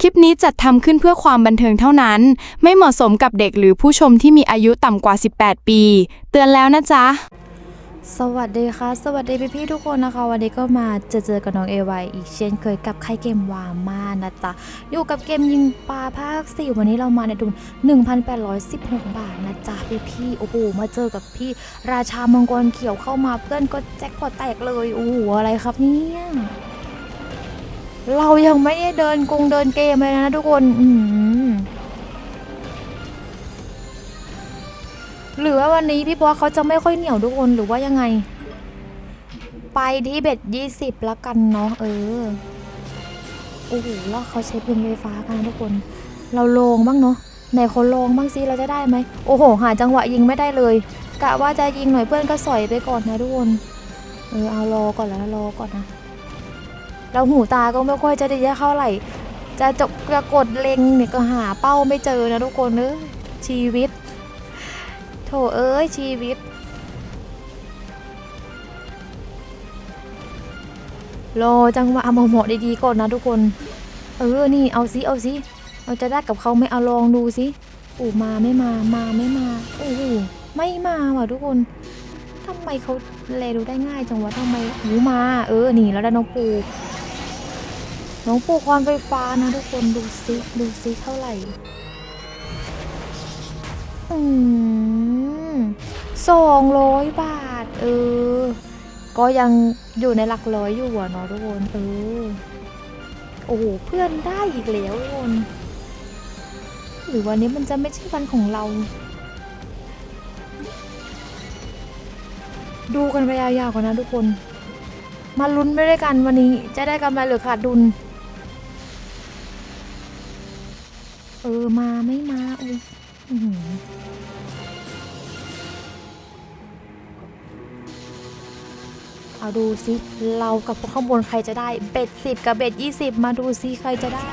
คลิปนี้จัดทำขึ้นเพื่อความบันเทิงเท่านั้น ไม่เหมาะสมกับเด็กหรือผู้ชมที่มีอายุต่ำกว่า 18 ปี เตือนแล้วนะจ๊ะ สวัสดีค่ะ สวัสดีพี่พี่ทุกคนนะคะ วันนี้ก็มาเจอเจอกับน้องเอวายอีกเช่นเคยกับใครเกมวาม่านะจ๊ะ อยู่กับเกมยิงปลาภาคสี่วันนี้เรามาในทุน1,816 บาทนะจ๊ะพี่ๆโอ้โหมาเจอกับพี่ราชามังกรเขียวเข้ามาเพื่อนก็แจ็คพอตแตกเลยโอ้โหอะไรครับเนี่ย เรายังไม่ได้เดินกงเดินเกมเลยนะทุกคนอืหรือว่าวันนี้พี่บอสเขาจะไม่ค่อยเหนียวทุกคนหรือว่ายังไง ไปที่เบ็ดยี่สิบละกันเนาะเออโอ้โหแล้วเขาใช้ปืนไฟฟ้ากันทุกคน เราลงบ้างเนาะไหนเขาลงบ้างสิเราจะได้ไหมโอ้โห หาจังหวะยิงไม่ได้เลยกะว่าจะยิงหน่อยเพื่อนก็สอยไปก่อนนะทุกคนเออเอารอก่อนแล้วรอก่อนนะ เราหูตาก็ไม่ค่อยจะไดีเท่าไหร่ จะจบจะกดเล็งเนี่ยก็หาเป้าไม่เจอนะทุกคนเออชีวิต โถเอ้ยชีวิต รอจังหวะเหมาะๆดีๆก่อนนะทุกคน เออ นี่เอาซิเอาซิเราจะได้กับเขาไม่เอาลองดูสิอูมาไม่มา มาไม่มาโอ้โหไม่มาว่ะทุกคนทำไมเขาแลดูได้ง่ายจังวะทำไมหูมา เออ นี่แล้วได้น้องปู น้องปูความไฟฟ้านะทุกคนดูซิดูซิเท่าไหร่อืมสองร้อยบาท เออ ก็ยังอยู่ในหลักร้อยอยู่อะเนาะทุกคนเออโอ้โหเพื่อนได้อีกแล้วทุกคนหรือวันนี้มันจะไม่ใช่วันของเรา ดูกันไปยาวๆกันนะทุกคน มาลุ้นไปด้วยกันวันนี้จะได้กำไรหรือขาดดุล เออมาไม่มาอุ้ยอื้อเอาดูซิ เรากับพวกข้างบนใครจะได้ เบ็ดสิบกับเบ็ดยี่สิบมาดูซิใครจะได้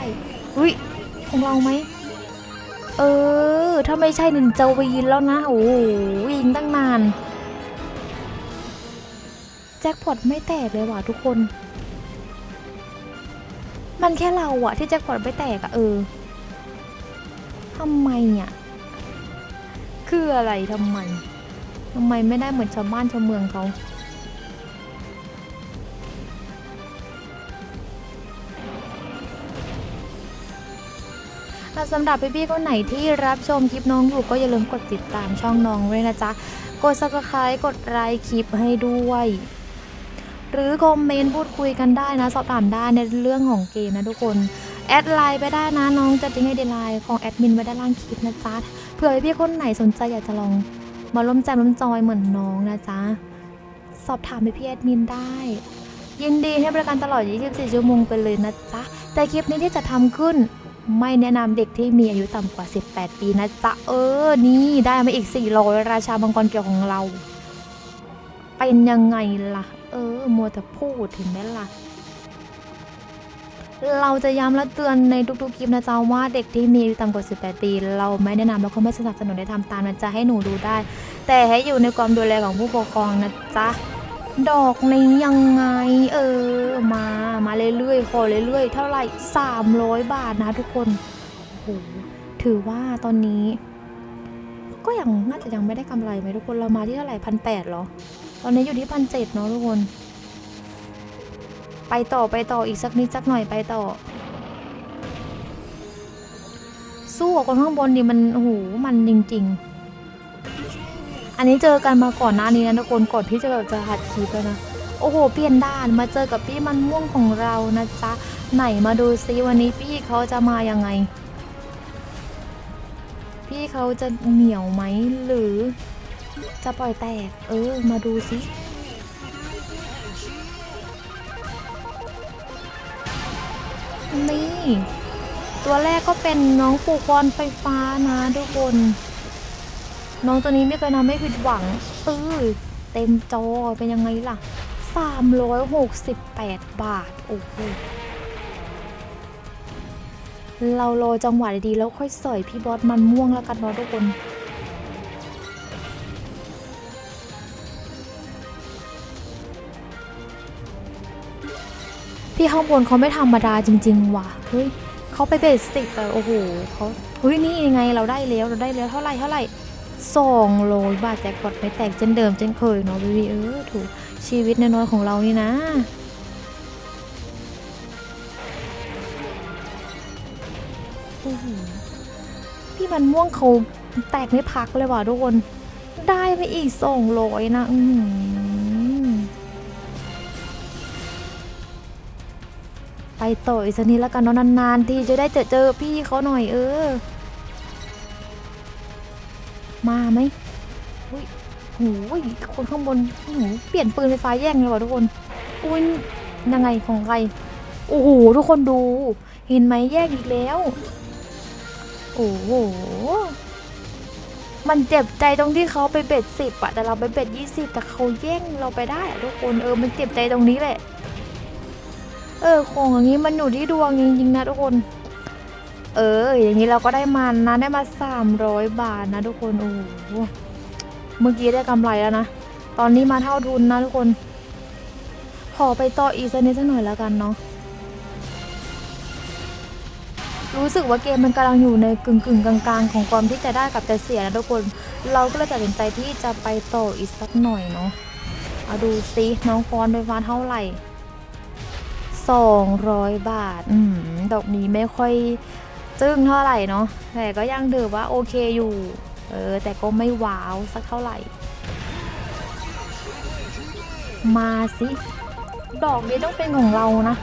อุ้ยของเราไหม เออ ถ้าไม่ใช่หนึ่งจวีนแล้วนะ โอ้โหยิงตั้งนาน แจ็คพอตไม่แตกเลยว่ะทุกคน มันแค่เราอะที่แจ็คพอตไม่แตกอะเออ ทำไมอะคืออะไรทำไมทำไมไม่ได้เหมือนชาวบ้านชาวเมืองเขาสำหรับพี่ๆคนไหนที่รับชมคลิปน้องอยู่ก็อย่าลืมกดติดตามช่องน้องด้วยนะจ๊ะ กด subscribe กดไลค์คลิปให้ด้วย หรือคอมเมนต์พูดคุยกันได้นะ สอบถามได้ในเรื่องของเกมนะทุกคน แอดไลน์ไปได้นะน้องจะทิ้งไอเดียไลน์ของแอดมินไว้ด้านล่างคลิปนะจ๊ะเผื่อพี่คนไหนสนใจอยากจะลองมาร่วมใจร่วมจอยเหมือนน้องนะจ๊ะสอบถามไปพี่แอดมินได้ ยินดีให้บริการตลอด 24 ชั่วโมงไปเลยนะจ๊ะแต่คลิปนี้ที่จะทำขึ้นไม่แนะนำเด็กที่มีอายุต่ำกว่า 18 ปีนะจ๊ะเออ นี่ได้มาอีก 400 ราชามังกรเกี่ยวของเรา เป็นยังไงล่ะ เออ มัวแต่พูดถึงแม่ล่ะ เราจะย้ำและเตือนในทุกๆคลิปนะจ๊ะว่าเด็กที่มีต่ำกว่า 18 ปี เราไม่แนะนำแล้วก็ไม่สนับสนุนให้ทำตามนะจ๊ะให้หนูดูได้ แต่ให้อยู่ในความดูแลของผู้ปกครองนะจ๊ะดอกนี้ยังไงเออมามาเรื่อยๆขอเรื่อยๆ เท่าไหร่ 300 บาทนะทุกคนโอ้โหถือว่าตอนนี้ ก็ยังน่าจะยังไม่ได้กำไรไหมทุกคนเรามาที่เท่าไหร่พันแปดหรอ ตอนนี้อยู่ที่พันเจ็ดเนาะทุกคน ไปต่อไปต่ออีกสักนิดสักหน่อยไปต่อ สู้กับคนข้างบนดิมันโอ้โหมันจริง ๆ อันนี้เจอกันมาก่อนหน้านี้นะทุกคนก่อนที่จะแบบจะหัดคลิปแล้วนะโอ้โห เปลี่ยนด้านมาเจอกับพี่มันม่วงของเรานะจ๊ะ ไหนมาดูซิวันนี้พี่เขาจะมายังไง พี่เขาจะเหนียวไหมหรือจะปล่อยแตก เออ มาดูซิ นี่ ตัวแรกก็เป็นน้องปูคอนไฟฟ้านะทุกคน น้องตัวนี้ไม่เคยทำให้ผิดหวังเออเต็มจอเป็นยังไงล่ะ 368 บาท โอ้โหเรารอจังหวะดีๆแล้วค่อยสอยพี่บอสมันม่วงแล้วกันเนาะทุกคน พี่ข้างบนเขาไม่ธรรมดาจริง ๆ ว่ะ เฮ้ยเขาไปเบสสิกแต่โอ้โหเขาเฮ้ยนี่ยังไงเราได้แล้วเราได้แล้วเท่าไหร่เท่าไหร่สองร้อยบาทแจ็คพอตไม่แตกเช่นเดิมเช่นเคยเนาะวิวีเออถูกชีวิตน้อยๆของเรานี่นะพี่มันม่วงเขาแตกไม่พักเลยว่ะทุกคน ได้ไปอีกสองร้อยนะ อื ไปต่ออีกสักนิดแล้วกันเนาะนานๆทีจะได้เจอเจอพี่เขาหน่อยเออ มาไหมอุ้ยหูยคนข้างบนหูเปลี่ยนปืนไฟฟ้าแย่งเลยว่ะทุกคนอุ้ยยังไงของใครโอ้โหทุกคนดู เห็นไหมแย่งอีกแล้ว โอ้โหมันเจ็บใจตรงที่เขาไปเบ็ดสิบอะแต่เราไปเบ็ดยี่สิบแต่เขาแย่งเราไปได้อะทุกคนเออมันเจ็บใจตรงนี้แหละ เออของอย่างนี้มันอยู่ที่ดวงจริงๆนะทุกคน เออ อย่างนี้เราก็ได้มันนะได้มาสามร้อยบาทนะทุกคนโอ้โหเมื่อกี้ได้กำไรแล้วนะ ตอนนี้มาเท่าทุนนะทุกคน ขอไปต่ออีกสักนิดสักหน่อยแล้วกันเนาะรู้สึกว่าเกมมันกำลังอยู่ในกึ่งกึ่งๆกลางๆ ของความที่จะได้กับจะเสียนะทุกคน เราก็เลยตัดสินใจที่จะไปต่ออีกสักหน่อยเนาะเอาดูซิน้องฟอนไปฟ้าเท่าไหร่ สองร้อยบาทอืมดอกนี้ไม่ค่อยจึ้งเท่าไหร่เนาะแต่ก็ยังถือว่าโอเคอยู่ เออ แต่ก็ไม่ว้าวสักเท่าไหร่ มาสิ ดอกนี้ต้องเป็นของเรานะ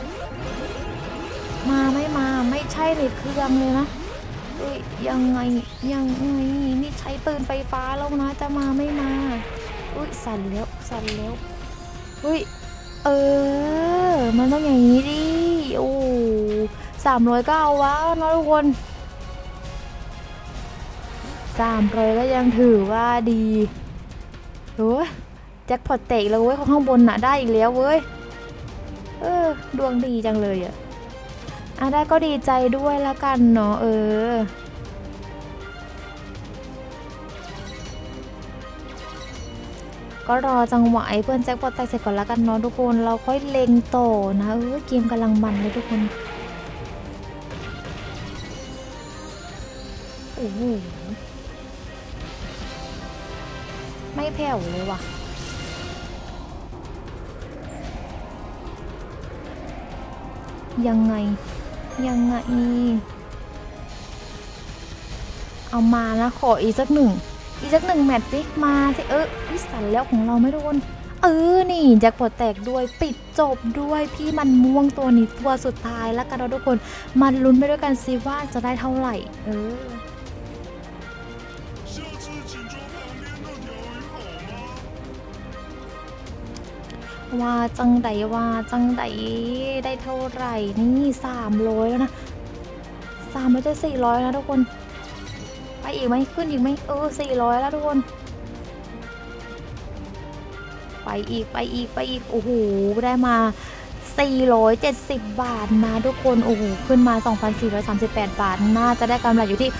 มาไม่มาไม่ใช่ในเครื่องเลยนะเอ้ยยังไงยังไงนี่ใช้ปืนไฟฟ้าแล้วนะจะมาไม่มาอุ้ยสั่นแล้วสั่นแล้วอุ้ยเออ มันต้องอย่างนี้ดิ โอ้สามร้อยก็เอาวะนะทุกคนสามร้อยก็ยังถือว่าดีโอ้ยแจ็คพอตเตกแล้วเว้ยข้างบนน่ะได้อีกแล้วเว้ย เออ ดวงดีจังเลยอะอะได้ก็ดีใจด้วยละกันเนาะเออ ก็รอจังหวะไอ้เพื่อนแจ็คพอตแตกเสร็จก่อนละกันเนาะทุกคน เราค่อยเล็งต่อนะเออเกมกำลังมันเลยทุกคนโอ้โหไม่แผ่วเลยว่ะยังไง ยังไง เอามานะขออีกสักหนึ่ง อีกสักหนึ่งแมตช์สิ มาสิ เออวิสันแล้วของเราไม่โดน เออ นี่แจ็คพอตแตกด้วยปิดจบด้วยพี่มันม่วงตัวนี้ตัวสุดท้ายแล้วกันเราทุกคนมันลุ้นไปด้วยกันสิว่าจะได้เท่าไหร่ เออว่าจังไดว่าจังไดได้เท่าไหร่นี่สามร้อยแล้วนะสามร้อยจะสี่ร้อยนะทุกคน อีกไหมขึ้นอีกไหมเออสี่ร้อยแล้วทุกคน ไปอีกไปอีกไปอีกโอ้โหได้มา 470 บาทนะทุกคนโอ้โหขึ้นมา 2,438 บาท น่าจะได้กำไรอยู่ที่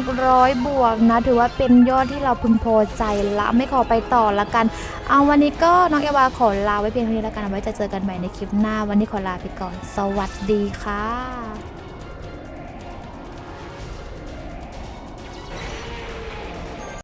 600 บวกนะ ถือว่าเป็นยอดที่เราพึงพอใจละไม่ขอไปต่อละกัน เอาวันนี้ก็น้องเอวาขอลาไว้เพียงเท่านี้ล้วกันไว้จะเจอกันใหม่ในคลิปหน้า วันนี้ขอลาไปก่อน สวัสดีค่ะ